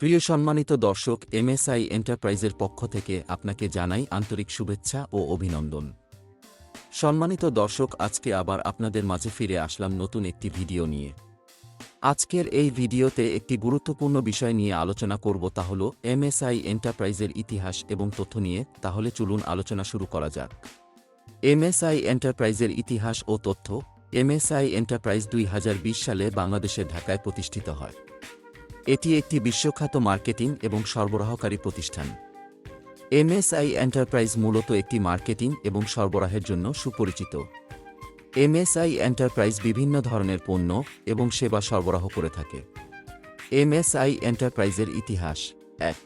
প্রিয় সম্মানিত দর্শক, এমএসআই এন্টারপ্রাইজের পক্ষ থেকে আপনাকে জানাই আন্তরিক শুভেচ্ছা ও অভিনন্দন। সম্মানিত দর্শক, আজকে আবার আপনাদের মাঝে ফিরে আসলাম নতুন একটি ভিডিও নিয়ে। আজকের এই ভিডিওতে একটি গুরুত্বপূর্ণ বিষয় নিয়ে আলোচনা করব তা হল এমএসআই এন্টারপ্রাইজের ইতিহাস এবং তথ্য নিয়ে। তাহলে চলুন আলোচনা শুরু করা যাক। এমএসআই এন্টারপ্রাইজের ইতিহাস ও তথ্য। এমএসআই এন্টারপ্রাইজ দুই হাজার বিশ সালে বাংলাদেশের ঢাকায় প্রতিষ্ঠিত হয়। এটি একটি বিশ্বখ্যাত মার্কেটিং এবং সরবরাহকারী প্রতিষ্ঠান। এমএসআই এন্টারপ্রাইজ মূলত একটি মার্কেটিং এবং সরবরাহের জন্য সুপরিচিত। এমএসআই এন্টারপ্রাইজ বিভিন্ন ধরনের পণ্য এবং সেবা সরবরাহ করে থাকে। এমএসআই এন্টারপ্রাইজের ইতিহাস এক।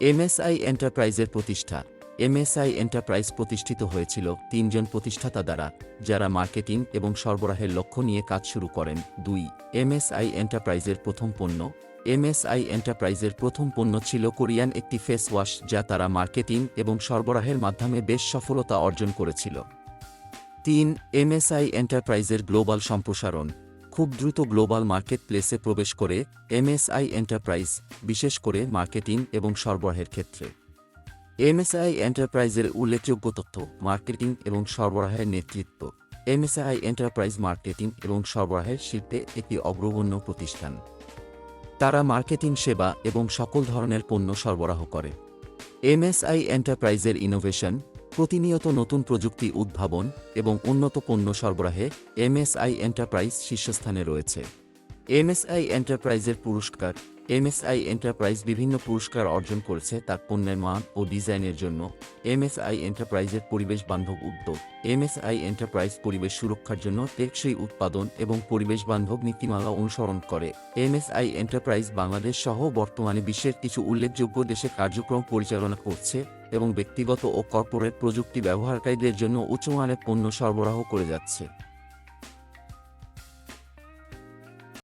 এমএসআই এন্টারপ্রাইজের প্রতিষ্ঠা। এমএসআই এন্টারপ্রাইজ প্রতিষ্ঠিত হয়েছিল তিনজন প্রতিষ্ঠাতা দ্বারা, যারা মার্কেটিং এবং সরবরাহের লক্ষ্য নিয়ে কাজ শুরু করেন। দুই, এমএসআই এন্টারপ্রাইজের প্রথম পণ্য। এমএসআই এন্টারপ্রাইজের প্রথম পণ্য ছিল কোরিয়ান একটি ফেস ওয়াশ, যা তারা মার্কেটিং এবং সরবরাহের মাধ্যমে বেশ সফলতা অর্জন করেছিল। তিন, এমএসআই এন্টারপ্রাইজের গ্লোবাল সম্প্রসারণ। খুব দ্রুত গ্লোবাল মার্কেট প্লেসে প্রবেশ করে এমএসআই এন্টারপ্রাইজ, বিশেষ করে মার্কেটিং এবং সরবরাহের ক্ষেত্রে। এমএসআই এন্টারপ্রাইজের উল্লেখযোগ্য তথ্য, মার্কেটিং এবং সরবরাহের নেতৃত্ব। এমএসআই এন্টারপ্রাইজ মার্কেটিং এবং সরবরাহের শিল্পে একটি অগ্রগণ্য প্রতিষ্ঠান। তারা মার্কেটিং সেবা এবং সকল ধরনের পণ্য সরবরাহ করে। এমএসআই এন্টারপ্রাইজের ইনোভেশন, প্রতিনিয়ত নতুন প্রযুক্তি উদ্ভাবন এবং উন্নত পণ্য সরবরাহে এমএসআই এন্টারপ্রাইজ শীর্ষস্থানে রয়েছে। এমএসআই এন্টারপ্রাইজের পুরস্কার। এমএসআই এন্টারপ্রাইজ বিভিন্ন পুরস্কার অর্জন করেছে তার পণ্যের মান ও ডিজাইনের জন্য। এমএসআই এন্টারপ্রাইজের পরিবেশ বান্ধব উদ্যোগ। এমএসআই এন্টারপ্রাইজ পরিবেশ সুরক্ষার জন্য টেকসই উৎপাদন এবং পরিবেশ বান্ধব নীতিমালা অনুসরণ করে। এমএসআই এন্টারপ্রাইজ বাংলাদেশ সহ বর্তমানে বিশ্বের কিছু উল্লেখযোগ্য দেশে কার্যক্রম পরিচালনা করছে এবং ব্যক্তিগত ও কর্পোরেট প্রযুক্তি ব্যবহারকারীদের জন্য উচ্চমানের পণ্য সরবরাহ করে যাচ্ছে।